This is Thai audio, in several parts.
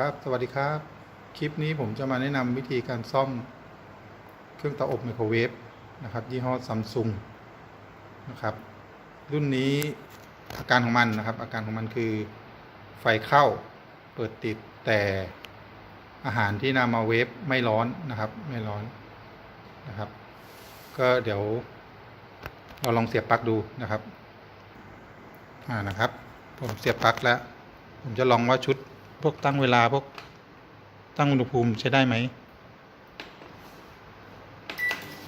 ครับ สวัสดีครับ คลิปนี้ผมจะมาแนะนำวิธีการซ่อมเครื่องเตาอบไมโครเวฟนะครับ ยี่ห้อซัมซุงนะครับ รุ่นนี้อาการของมันนะครับ อาการของมันคือไฟเข้าเปิดติดแต่อาหารที่นำมาเวฟไม่ร้อนนะครับ ไม่ร้อนนะครับ ก็เดี๋ยว เราลองเสียบปลั๊กดูนะครับ อ่านะครับ ผมเสียบปลั๊กแล้ว ผมจะลองว่าชุด พวกตั้งเวลาพวกตั้งอุณหภูมิใช้ได้ไหม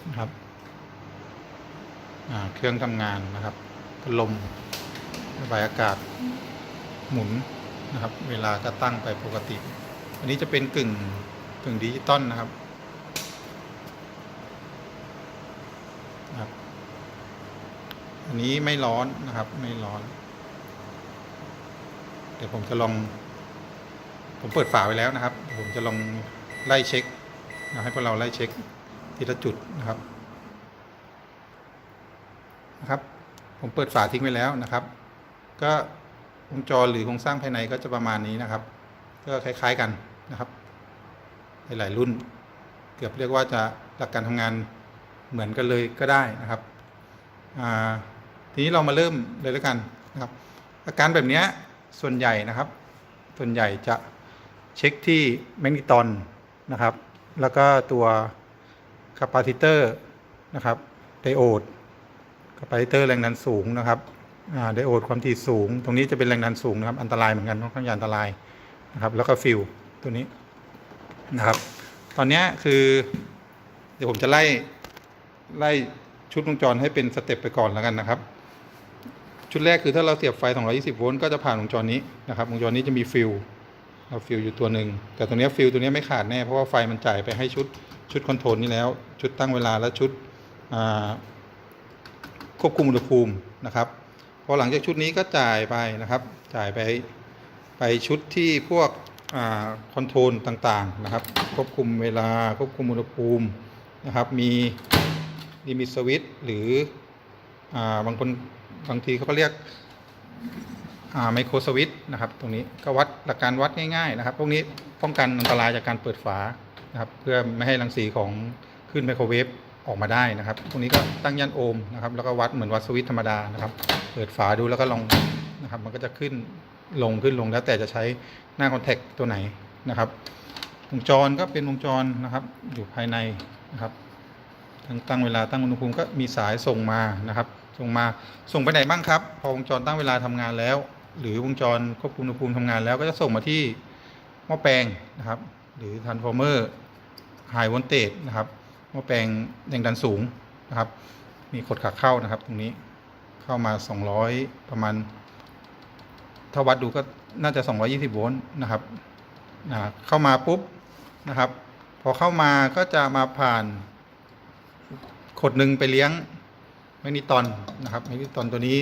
นะครับเครื่องทำงานนะครับพัดลมระบายอากาศหมุนนะครับ เวลาก็ตั้งไปปกติ อันนี้จะเป็นกึ่งกึ่งดิจิตอลนะครับนะครับ อันนี้ไม่ร้อนนะครับไม่ร้อน เดี๋ยวผมจะลอง ผมเปิดฝาไว้แล้วนะครับ ผมจะลองไล่เช็คนะให้พวกเราไล่เช็คทีละจุดนะครับนะครับ ผมเปิดฝาทิ้งไว้แล้วนะครับ ก็วงจรหรือโครงสร้างภายในก็จะประมาณนี้นะครับ ก็คล้าย ๆกันนะครับ หลายๆรุ่น เกือบเรียกว่าจะหลักการทำงานเหมือนกันเลยก็ได้นะครับทีนี้เรามาเริ่มเลยแล้วกันนะครับ อาการแบบนี้ส่วนใหญ่นะครับ ส่วนใหญ่จะ เช็คที่แมกนิตอนนะครับ แล้วก็ตัวคาปาซิเตอร์นะครับไดโอดคาปาซิเตอร์แรงดันสูงนะครับไดโอดความถี่สูง ตรงนี้จะเป็นแรงดันสูงนะครับ อันตรายเหมือนกันค่อนข้างอันตรายนะครับ แล้วก็ฟิลตัวนี้นะครับ ตอนนี้คือ เดี๋ยวผมจะไล่ไล่ชุดวงจรให้เป็นสเต็ปไปก่อนแล้วกันนะครับ ชุดแรกคือถ้าเราเสียบไฟ 220 โวลต์ก็จะผ่านวงจรนี้นะครับ วงจรนี้จะมีฟิล เราฟิลอยู่ตัวหนึ่งแต่ตัวนี้ฟิลตัวนี้ไม่ขาดแน่เพราะว่าไฟมันจ่ายไปให้ชุดชุดคอนโทรลนี้แล้ว ชุดตั้งเวลาและชุดควบคุมอุณหภูมินะครับพอหลังจากชุดนี้ก็จ่ายไปนะครับ จ่ายไปไปชุดที่พวกคอนโทรลต่างๆนะครับ ควบคุมเวลาควบคุมอุณหภูมินะครับ มีลิมิสวิตหรืออบางคนบางทีเขาก็เรียก ไมโครสวิตนะครับ ตรงนี้ก็วัดหลักการวัดง่ายๆนะครับพวกนี้ป้องกันอันตรายจากการเปิดฝานะครับ เพื่อไม่ให้รังสีของขึ้นไมโครเวฟออกมาได้นะครับพวกนี้ก็ตั้งยันโอห์มนะครับ แล้วก็วัดเหมือนวัดสวิตช์ธรรมดานะครับ เปิดฝาดูแล้วก็ลองนะครับ มันก็จะขึ้นลงขึ้นลงแล้วแต่จะใช้หน้าคอนแทคตัวไหนนะครับ วงจรก็เป็นวงจรนะครับ อยู่ภายในนะครับทั้งตั้งเวลาตั้งอุณหภูมิก็มีสายส่งมานะครับ ส่งมาส่งไปไหนบ้างครับ พอวงจรตั้งเวลาทำงานแล้ว หรือวงจรควบคุมอุณหภูมิทำงานแล้วก็จะส่งมาที่หม้อแปลงนะครับ หรือทรานส์ฟอร์เมอร์ไฮวอลเตจนะครับหม้อแปลงแรงดันสูงนะครับ มีกดขาเข้านะครับ ตรงนี้เข้ามา 200 ประมาณถ้าวัดดูก็น่าจะ 220 โวลต์นะครับนะเข้ามาปุ๊บนะครับ พอเข้ามาก็จะมาผ่านขดหนึ่งไปเลี้ยงแมกนิตอนนะครับแมกนิตอนตัวนี้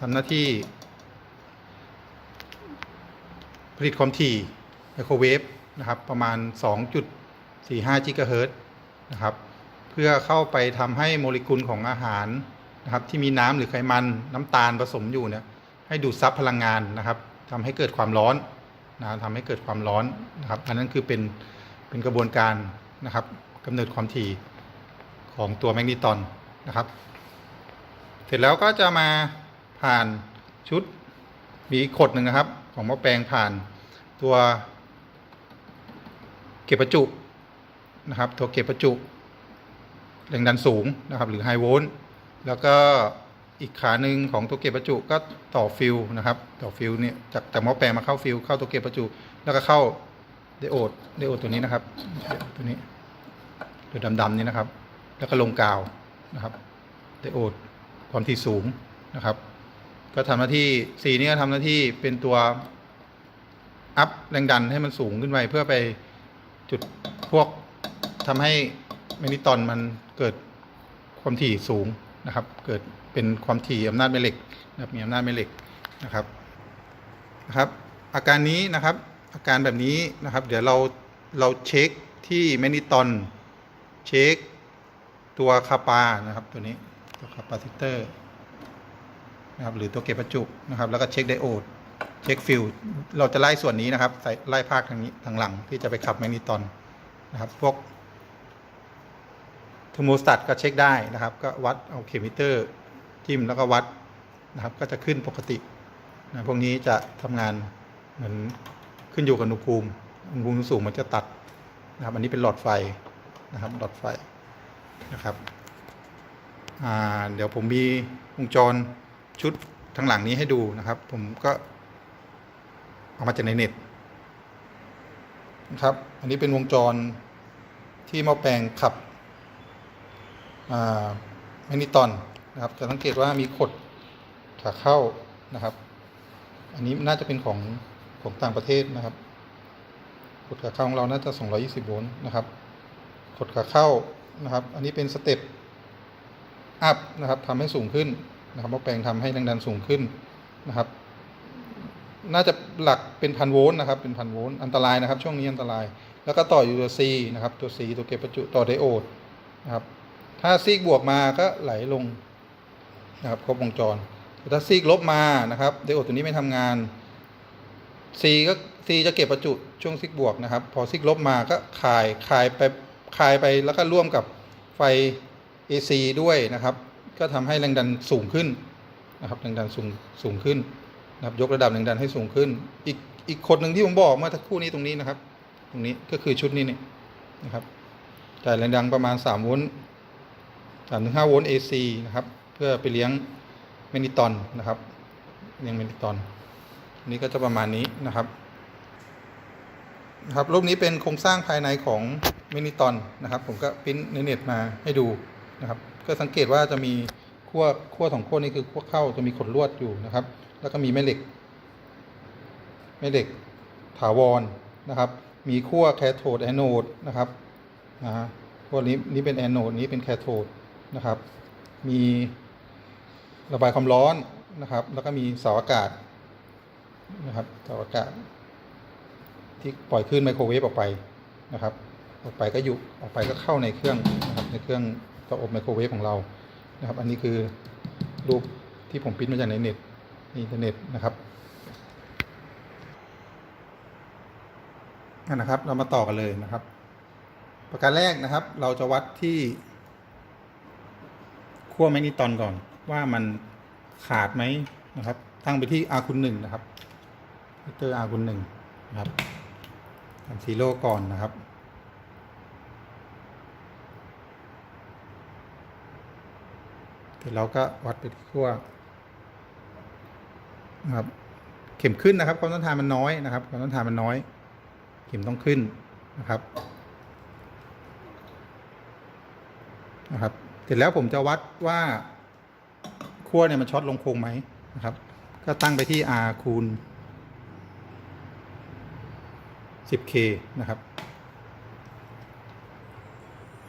ทำหน้าที่ ผลิตความถี่ไมโครเวฟนะครับประมาณ 2.45กิกะเฮิรตซ์นะครับเพื่อเข้าไปทำให้โมเลกุลของอาหารนะครับที่มีน้ำหรือไขมันน้ำตาลผสมอยู่เนี่ยให้ดูดซับพลังงานนะครับทำให้เกิดความร้อนนะทำให้เกิดความร้อนนะครับอันนั้นคือเป็นเป็นกระบวนการนะครับกำเนิดความถี่ของตัวแมกนีตอนนะครับ เสร็จแล้วก็จะมาผ่านชุดมีขดหนึ่งนะครับ ของหม้อแปลงผ่านตัวเก็บประจุนะครับตัวเก็บประจุแรงดันสูงนะครับหรือไฮโวลต์แล้วก็อีกขาหนึ่งของตัวเก็บประจุก็ต่อฟิลนะครับต่อฟิลเนี่ยจากจากหม้อแปลงมาเข้าฟิลเข้าตัวเก็บประจุ แล้วก็เข้าไดโอดไดโอดตัวนี้นะครับตัวนี้ตัวดำๆนี่นะครับ แล้วก็ลงกาวนะครับไดโอดความถี่สูงนะครับ ก็ทำหน้าที่สีนี้ก็ทำหน้าที่เป็นตัวอัพแรงดันให้มันสูงขึ้นไปเพื่อไปจุดพวกทำให้แมกนิตอนมันเกิดความถี่สูงนะครับ เกิดเป็นความถี่อำนาจแม่เหล็กนะครับมีอำนาจแม่เหล็กนะครับนะครับ อาการนี้นะครับ อาการแบบนี้นะครับ เดี๋ยวเราเราเช็คที่แมกนิตอนเช็คตัวคาปานะครับตัวนี้ตัวคาปาซิเตอร์ นะครับหรือตัวเก็บประจุนะครับแล้วก็เช็คไดโอดเช็คฟิลเราจะไล่ส่วนนี้นะครับใส่ไล่ภาคทางนี้ทางหลังที่จะไปขับแมกนีตอนนะครับพวกเทอร์โมสตัตก็เช็คได้นะครับ ก็วัดเอาเคมิเตอร์จิ้มแล้วก็วัดนะครับก็จะขึ้นปกตินะพวกนี้จะทำงานเหมือนขึ้นอยู่กับอุณหภูมิอุณหภูมิสูงมันจะตัดนะครับ อันนี้เป็นหลอดไฟนะครับหลอดไฟนะครับเดี๋ยวผมมีวงจร ชุดทั้งหลังนี้ให้ดูนะครับ ผมก็เอามาจากในเน็ตนะครับ อันนี้เป็นวงจรที่หม้อแปลงขับแมกนิตอนนะครับ จะสังเกตว่ามีขดขาเข้านะครับ อันนี้น่าจะเป็นของของต่างประเทศนะครับขดขาเข้าของเราน่าจะ 220 โวลต์นะครับขดขาเข้านะครับ อันนี้เป็นสเต็ปอัพนะครับทำให้สูงขึ้น นะครับหม้อแปลงทำให้แรงดันสูงขึ้นนะครับ น่าจะหลักเป็นพันโวลต์นะครับเป็นพันโวลต์อันตรายนะครับ ช่วงนี้อันตราย แล้วก็ต่ออยู่ตัว C นะครับตัว C ตัวเก็บประจุต่อไดโอดนะครับ ถ้าซีกบวกมาก็ไหลลงนะครับครบวงจรแต่ถ้าซีกลบมานะครับไดโอดตัวนี้ไม่ทำงาน C ก็ C จะเก็บประจุช่วงซีกบวกนะครับ พอซีกลบมาก็คายคายไปคายไปแล้วก็ร่วมกับไฟ AC ด้วยนะครับ ก็ทำให้แรงดันสูงขึ้นนะครับแรงดันสูงสูงขึ้นนะครับยกระดับแรงดันให้สูงขึ้น อีกอีกคนหนึ่งที่ผมบอกเมื่อสักครู่นี้ตรงนี้นะครับ ตรงนี้ก็คือชุดนี้นี่นะครับจ่ายแรงดันประมาณ3โวลต์สามถึงห้าโวลต์ AC นะครับ เพื่อไปเลี้ยงแมนิตอนนะครับเลี้ยงแมนิตอนนี้ก็จะประมาณนี้นะครับนะครับรูปนี้เป็นโครงสร้างภายในของแมนิตอนนะครับ ผมก็ปริ้นในเน็ตมาให้ดูนะครับ ก็สังเกตว่าจะมีขั้วขั้วสองขั้วนี้คือขั้วเข้าจะมีขดลวดอยู่นะครับ แล้วก็มีแม่เหล็ก แม่เหล็กถาวรนะครับ มีขั้วแคโทดแอนโนดนะครับนะฮะขั้วนี้นี้เป็นแอนโนดนี้เป็นแคโทดนะครับ มีระบายความร้อนนะครับ แล้วก็มีเสาอากาศนะครับเสาอากาศ ที่ปล่อยคลื่นไมโครเวฟออกไปนะครับ ออกไปก็อยู่ออกไปก็เข้าในเครื่องนะครับในเครื่อง เตาอบไมโครเวฟของเรานะครับ อันนี้คือรูปที่ผมปริ้นมาจากในเน็ตอินเทอร์เน็ตนะครับนั่นนะครับ เรามาต่อกันเลยนะครับ ประการแรกนะครับ เราจะวัดที่ขั้วแมกนีตอนก่อนว่ามันขาดไหมนะครับ ตั้งไปที่ R คูณหนึ่งนะครับมิเตอร์ R คูณหนึ่งนะครับทำซีโร่ก่อนนะครับ เสร็จเราก็วัดไปที่ขั้วนะครับเข็มขึ้นนะครับ ความต้านทานมันน้อยนะครับ ความต้านทานมันน้อย เข็มต้องขึ้นนะครับนะครับ เสร็จแล้วผมจะวัดว่าขั้วเนี่ยมันช็อตลงโครงไหมนะครับ ก็ตั้งไปที่ R คูณ 10K นะครับ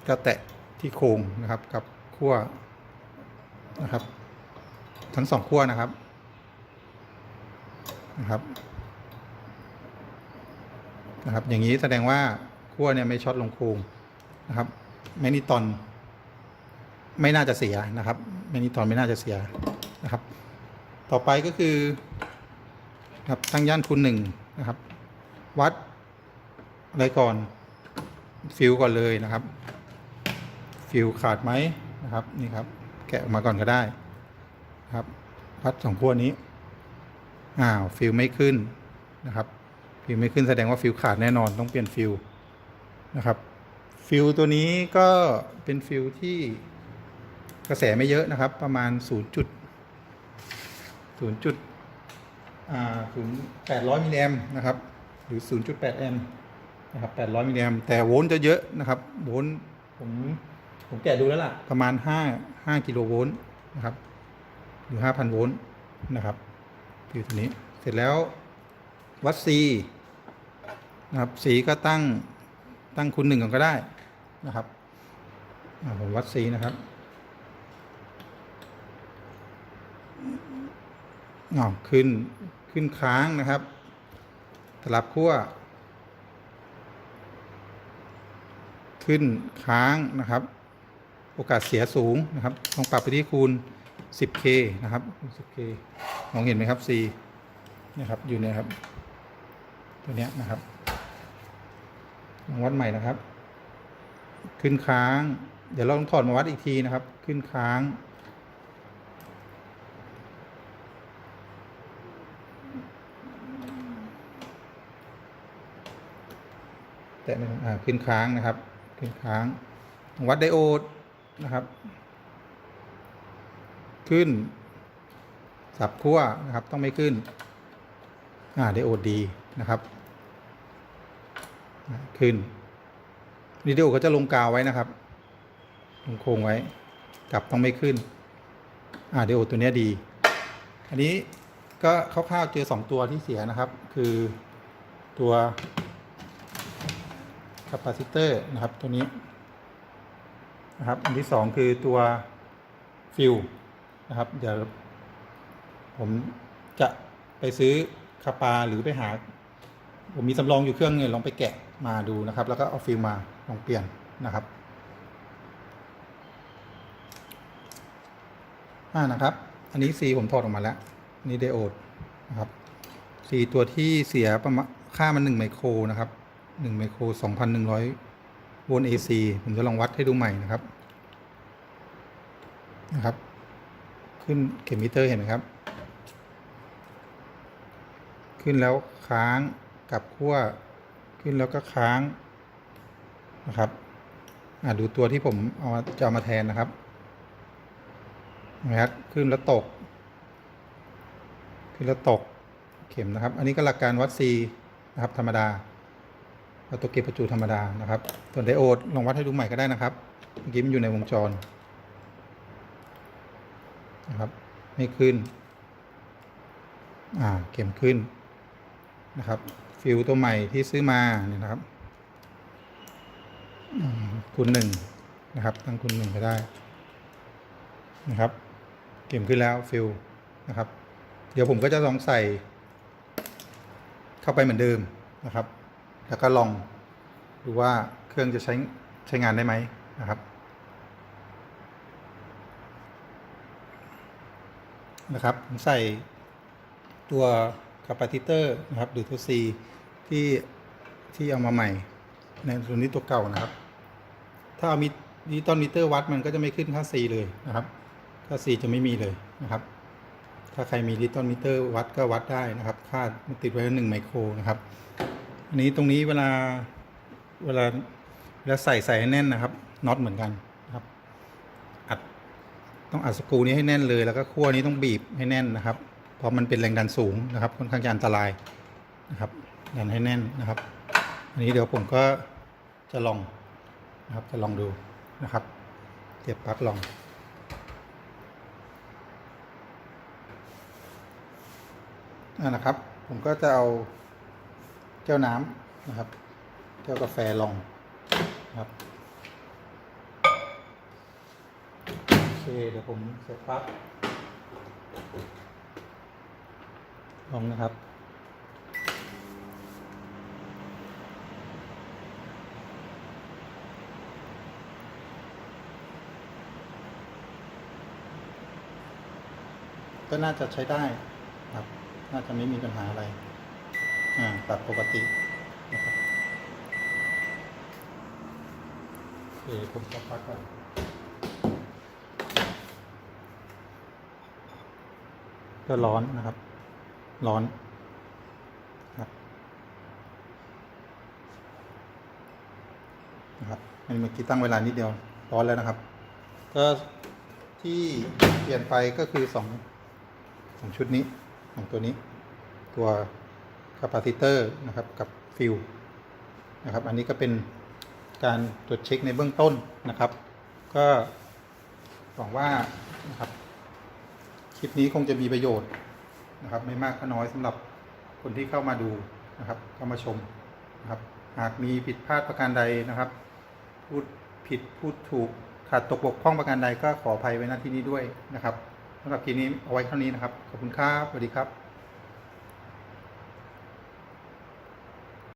ก็แตะที่โครงนะครับกับขั้ว นะครับ ทั้งสองขั้วนะครับนะครับนะครับ อย่างนี้แสดงว่าขั้วเนี่ยไม่ช็อตลงโครงนะครับแมกนิตอนไม่น่าจะเสียนะครับแมกนิตอนไม่น่าจะเสียนะครับ ต่อไปก็คือครับตั้งย่านคูณหนึ่งนะครับ วัดอะไรก่อนฟิวก่อนเลยนะครับ ฟิวขาดไหมนะครับนี่ครับ แกะออกมาก่อนก็ได้ครับ วัดสองขั้วนี้อ้าวฟิลไม่ขึ้นนะครับฟิลไม่ขึ้นแสดงว่าฟิลขาดแน่นอนต้องเปลี่ยนฟิลนะครับฟิลตัวนี้ก็เป็นฟิลที่กระแสไม่เยอะนะครับ ประมาณ 0 จุด0จุดอ่าศูนย์แปดร้อยมิลลิแอมนะครับ หรือ 0.8 แอมนะครับ800มิลลิแอมแต่โวลต์จะเยอะนะครับโวลต์ผม ผมแกะดูแล้วล่ะ ประมาณ5 5กิโลโวลต์นะครับหรือ5,000โวลต์นะครับ อยู่ตรงนี้ เสร็จแล้ววัด C นะครับ C ก็ตั้งตั้งคูณหนึ่งก่อนก็ได้นะครับผมวัด C นะครับอ๋อขึ้นขึ้นค้างนะครับสลับขั้ว ขึ้นค้างนะครับ โอกาสเสียสูงนะครับต้องปรับไปที่คูณ 10K นะครับ 10K มองเห็นไหมครับ C เนี่ยครับอยู่เนี่ยครับ ตัวเนี้ยนะครับลองวัดใหม่นะครับ ขึ้นค้าง เดี๋ยวเราต้องถอดมาวัดอีกทีนะครับ ขึ้นค้างแต่ไม่งอ่าขึ้นค้างนะครับ ขึ้นค้าง วัดไดโอด นะครับ ขึ้น สับขั้วนะครับ ต้องไม่ขึ้น อ่าไดโอดดีนะครับขึ้นวิดีโอก็จะลงกาวไว้นะครับ ลงโครงไว้ กลับต้องไม่ขึ้น อ่าไดโอดตัวนี้ดี อันนี้ก็คร่าวๆเจอสองตัวที่เสียนะครับ คือตัวคาปาซิเตอร์นะครับตัวนี้ นะครับ อันที่สองคือตัวฟิลนะครับ เดี๋ยวผมจะไปซื้อคาปาหรือไปหา ผมมีสำรองอยู่เครื่องหนึงลองไปแกะมาดูนะครับ แล้วก็เอาฟิลมาลองเปลี่ยนนะครับอ่านะครับ อันนี้ซีผมถอดออกมาแล้วนนี่ไดโอดนะครับซีตัวที่เสียประมาณค่ามันหนึ่งไมโครนะครับหนึ่งไมโครสองพันหนึ่งร้อย โวลต์เอซีผมจะลองวัดให้ดูใหม่นะครับ นะครับ ขึ้นเข็มมิเตอร์เห็นไหมครับ ขึ้นแล้วค้างกลับขั้วขึ้นแล้วก็ค้างนะครับอ่าดูตัวที่ผมเอามาจะเอามาแทนนะครับนะครับขึ้นแล้วตก ขึ้นแล้วตกเข็มนะครับ อันนี้ก็หลักการวัด C นะครับธรรมดา วัดตัวเก็บประจุธรรมดานะครับ ส่วนไดโอดลองวัดให้ดูใหม่ก็ได้นะครับเมื่อกี้มันอยู่ในวงจรนะครับไม่ขึ้น อ่าเข็มขึ้นนะครับ ฟิลตัวใหม่ที่ซื้อมาเนี่ยนะครับคูณหนึ่งนะครับ ตั้งคูณหนึ่งก็ได้นะครับเข็มขึ้นแล้วฟิลนะครับ เดี๋ยวผมก็จะลองใส่เข้าไปเหมือนเดิมนะครับ แล้วก็ลองดูว่าเครื่องจะใช้ใช้งานได้ไหมนะครับ นะครับผมใส่ตัวคาปาซิเตอร์นะครับหรือตัว C ที่ที่เอามาใหม่ ในส่วนนี้ตัวเก่านะครับ ถ้าเอามิดิจิตอลมิเตอร์วัดมันก็จะไม่ขึ้นค่า C เลยนะครับ ค่า C จะไม่มีเลยนะครับ ถ้าใครมีดิจิตอลมิเตอร์วัดก็วัดได้นะครับ ค่ามันติดไว้หนึ่งไมโครนะครับ อันนี้ตรงนี้เวลาเวลาเวลาใส่ใส่ให้แน่นนะครับน็อตเหมือนกันนะครับ อัดต้องอัดสกรูนี้ให้แน่นเลย แล้วก็ขั้วนี้ต้องบีบให้แน่นนะครับเพราะมันเป็นแรงดันสูงนะครับค่อนข้างจะอันตรายนะครับดันให้แน่นนะครับ อันนี้เดี๋ยวผมก็จะลองนะครับจะลองดูนะครับเก็บปลั๊กลองอ่านะครับ ผมก็จะเอา แก้วน้ำนะครับ แก้วกาแฟลองนะครับโอเคเดี๋ยวผมเสร็จปั๊บลองนะครับก็น่าจะใช้ได้ครับ น่าจะไม่มีปัญหาอะไร อ่าตัดปกตินะครับโอเคผมจะพักก่อนก็ร้อนนะครับ ร้อนครับนะครับอันนี้เมื่อกี้ตั้งเวลานิดเดียวร้อนแล้วนะครับ ก็ที่เปลี่ยนไปก็คือสองสองชุดนี้สองตัวนี้ ตัว คาปาซิเตอร์นะครับกับฟิลนะครับ อันนี้ก็เป็นการตรวจเช็คในเบื้องต้นนะครับ ก็หวังว่านะครับคลิปนี้คงจะมีประโยชน์นะครับ ไม่มากก็น้อยสำหรับคนที่เข้ามาดูนะครับเข้ามาชมนะครับหากมีผิดพลาดประการใดนะครับ พูดผิดพูดถูกขาดตกบกพร่องประการใดก็ขออภัยไว้ณที่นี้ด้วยนะครับสำหรับคลิปนี้เอาไว้เท่านี้นะครับขอบคุณครับสวัสดีครับ